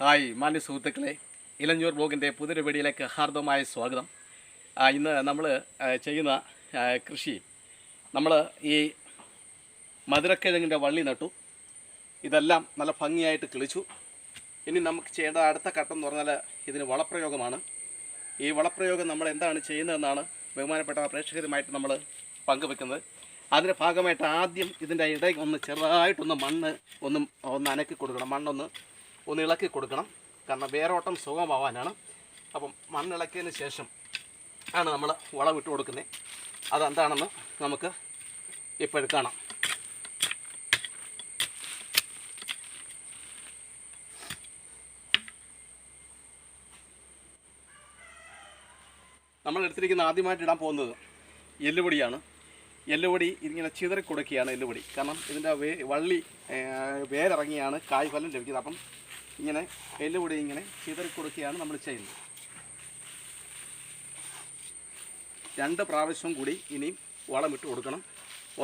Hi മാന്യ സുഹൃത്തുക്കളെ ഇലഞ്ഞൂർ ബ്ലോഗിന്റെ പുതിയൊരു വീഡിയോയിലേക്ക് ഹാർദമായ സ്വാഗതം. ഇന്ന് നമ്മൾ ചെയ്യുന്ന കൃഷി. നമ്മൾ ഈ മധുരക്കിഴങ്ങിന്റെ വള്ളി നട്ടു. ഇതെല്ലാം നല്ല ഭംഗിയായിട്ട് കിളിച്ചു. ഇനി നമുക്ക് ചെയ്യേണ്ട അടുത്ത ഘട്ടം എന്ന് പറഞ്ഞാൽ ഇതിന് വളപ്രയോഗമാണ്. ഈ വളപ്രയോഗം നമ്മൾ എന്താണ് ചെയ്യുന്നതെന്നാണ് ബഹുമാനപ്പെട്ട പ്രേക്ഷകരുമായിട്ട് നമ്മൾ പങ്കുവെക്കുന്നത്. അതിന്റെ ഭാഗമായിട്ട് ആദ്യം ഇതിന്റെ ഇടയിൽ ഒന്ന് ചെറുതായിട്ടൊന്ന് മണ്ണ് ഒന്ന് ഒന്ന് അനക്കി കൊടുക്കണം. മണ്ണൊന്ന് ഒന്ന് ഇളക്കി കൊടുക്കണം. കാരണം വേരോട്ടം സുഖമാവാനാണ്. അപ്പം മണ്ണിളക്കിയതിന് ശേഷം ആണ് നമ്മൾ വളമിട്ട് കൊടുക്കുന്നത് അതെന്താണെന്ന് നമുക്ക് ഇപ്പോഴും കാണാം. നമ്മൾ എടുത്തിരിക്കുന്ന ആദ്യമായിട്ട് ഇടാൻ പോകുന്നത് എല്ലുപൊടിയാണ്. എല്ലുപൊടി ഇങ്ങനെ ചിതറി കൊടുക്കുകയാണ് എല്ലുപൊടി. കാരണം ഇതിന്റെ വേ വള്ളി വേരിറങ്ങിയാണ് വേരിറങ്ങിയാണ് കായ്ഫലം ലഭിക്കുന്നത്. അപ്പം ഇങ്ങനെ എല്ലുപൊടി ഇങ്ങനെ ചിതറി കൊടുക്കുകയാണ് നമ്മൾ ചെയ്യുന്നത്. രണ്ട് പ്രാവശ്യം കൂടി ഇനിയും ഇട്ട് കൊടുക്കണം.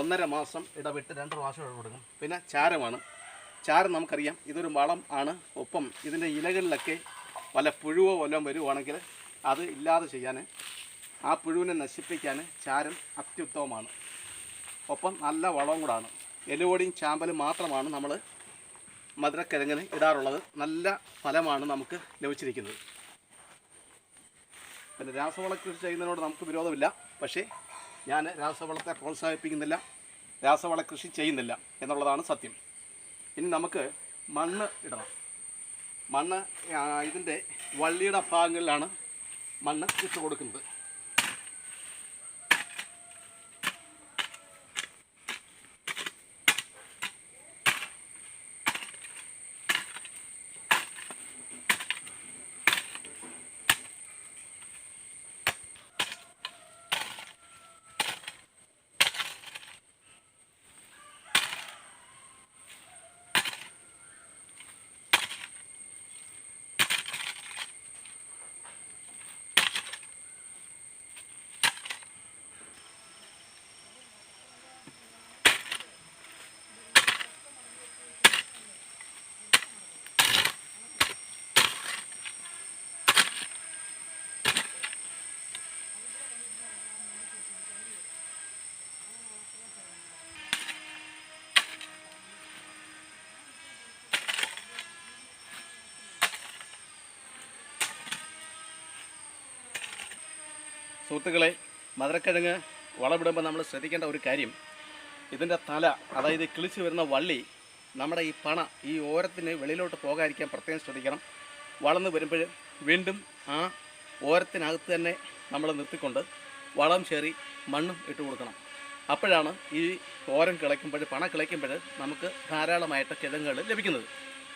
ഒന്നര മാസം ഇടവിട്ട് രണ്ട് പ്രാവശ്യം ഇട കൊടുക്കണം. പിന്നെ ചാരമാണ്. ചാരം നമുക്കറിയാം. ഇതൊരു വളം ആണ്. ഒപ്പം ഇതിന്റെ ഇലകളിലൊക്കെ വല്ല പുഴുവോ വല്ലതും വരുവാണെങ്കിൽ അത് ഇല്ലാതെ ചെയ്യാൻ ആ പുഴുവിനെ നശിപ്പിക്കാൻ ചാരം അത്യുത്തമമാണ്. ഒപ്പം നല്ല വളവും കൂടാണ് എല്ലുപൊടിയും ചാമ്പലും മാത്രമാണ് നമ്മൾ മധുരക്കിഴങ്ങിന് ഇടാറുള്ളത് നല്ല ഫലമാണ് നമുക്ക് ലഭിച്ചിരിക്കുന്നത്. പിന്നെ രാസവള കൃഷി ചെയ്യുന്നതിനോട് നമുക്ക് വിരോധമില്ല. പക്ഷേ ഞാൻ രാസവളത്തെ പ്രോത്സാഹിപ്പിക്കുന്നില്ല രാസവള കൃഷി ചെയ്യുന്നില്ല എന്നുള്ളതാണ് സത്യം. ഇനി നമുക്ക് മണ്ണ് ഇടണം. മണ്ണ് ഇതിന്റെ വള്ളിയുടെ ഭാഗങ്ങളിലാണ് മണ്ണ് ഇട്ട് കൊടുക്കുന്നത് സുഹൃത്തുക്കളെ മധുരക്കിഴങ്ങ് വളമിടുമ്പോൾ നമ്മൾ ശ്രദ്ധിക്കേണ്ട ഒരു കാര്യം. ഇതിന്റെ തല അതായത് കിളിച്ച് വരുന്ന വള്ളി നമ്മുടെ ഈ പണ ഈ ഓരത്തിന് വെളിയിലോട്ട് പോകാതിരിക്കാൻ പ്രത്യേകം ശ്രദ്ധിക്കണം. വളർന്ന് വരുമ്പോൾ വീണ്ടും ആ ഓരത്തിനകത്ത് തന്നെ നമ്മൾ നിർത്തിക്കൊണ്ട് വളം ചേറി മണ്ണും ഇട്ട് കൊടുക്കണം. അപ്പോഴാണ് ഈ ഓരം കിളയ്ക്കുമ്പോൾ പണ കിളയ്ക്കുമ്പോൾ നമുക്ക് ധാരാളമായിട്ട് കിഴങ്ങുകൾ ലഭിക്കുന്നത്.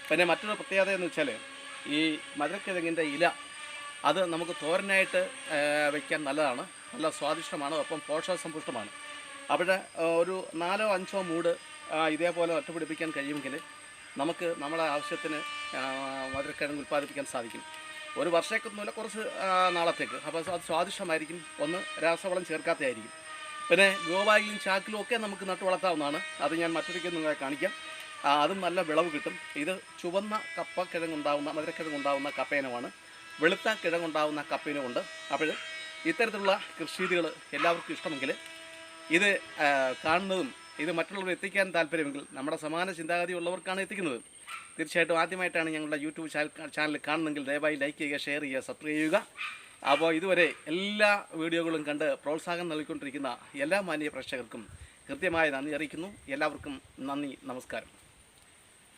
പിന്നെ മറ്റൊരു പ്രത്യേകത എന്ന് വെച്ചാൽ ഈ മധുരക്കിഴങ്ങിന്റെ ഇല അത് നമുക്ക് തോരനായിട്ട് വയ്ക്കാൻ നല്ലതാണ്. നല്ല സ്വാദിഷ്ടമാണ്. ഒപ്പം പോഷകസമ്പുഷ്ടമാണ് അവിടെ ഒരു നാലോ അഞ്ചോ മൂട് ഇതേപോലെ ഒറ്റപിടിപ്പിക്കാൻ കഴിയുമെങ്കിൽ നമുക്ക് നമ്മളെ ആവശ്യത്തിന് മധുരക്കിഴങ്ങ് ഉൽപ്പാദിപ്പിക്കാൻ സാധിക്കും. ഒരു വർഷത്തേക്കൊന്നുമില്ല കുറച്ച് നാളത്തേക്ക്. അപ്പോൾ അത് സ്വാദിഷ്ടമായിരിക്കും. ഒന്ന് രാസവളം ചേർക്കാത്തതായിരിക്കും. പിന്നെ ഗോവായിലും ചാക്കിലും ഒക്കെ നമുക്ക് നട്ടു വളർത്താവുന്നതാണ്. അത് ഞാൻ മറ്റൊരിക്കൽ നിങ്ങളെ കാണിക്കാം. അതും നല്ല വിളവ് കിട്ടും. ഇത് ചുവന്ന കപ്പ കിഴങ്ങുണ്ടാവുന്ന മധുരക്കിഴങ്ങുണ്ടാവുന്ന കപ്പേനമാണ്. വെളുത്ത കിഴങ്ങുണ്ടാവുന്ന കപ്പയിനുമുണ്ട് അപ്പോൾ ഇത്തരത്തിലുള്ള കൃഷിരീതികൾ എല്ലാവർക്കും ഇഷ്ടമെങ്കിൽ ഇത് കാണുന്നതും ഇത് മറ്റുള്ളവർ എത്തിക്കാൻ താല്പര്യമെങ്കിൽ നമ്മുടെ സമാന ചിന്താഗതി ഉള്ളവർക്കാണ് എത്തിക്കുന്നത്. തീർച്ചയായിട്ടും ആദ്യമായിട്ടാണ് ഞങ്ങളുടെ യൂട്യൂബ് ചാനൽ ചാനൽ കാണുന്നെങ്കിൽ ദയവായി ലൈക്ക് ചെയ്യുക ഷെയർ ചെയ്യുക സബ്സ്ക്രൈബ് ചെയ്യുക. അപ്പോൾ ഇതുവരെ എല്ലാ വീഡിയോകളും കണ്ട് പ്രോത്സാഹനം നൽകിക്കൊണ്ടിരിക്കുന്ന എല്ലാ മാന്യ പ്രേക്ഷകർക്കും കൃത്യമായ നന്ദി അറിയിക്കുന്നു. എല്ലാവർക്കും നന്ദി നമസ്കാരം.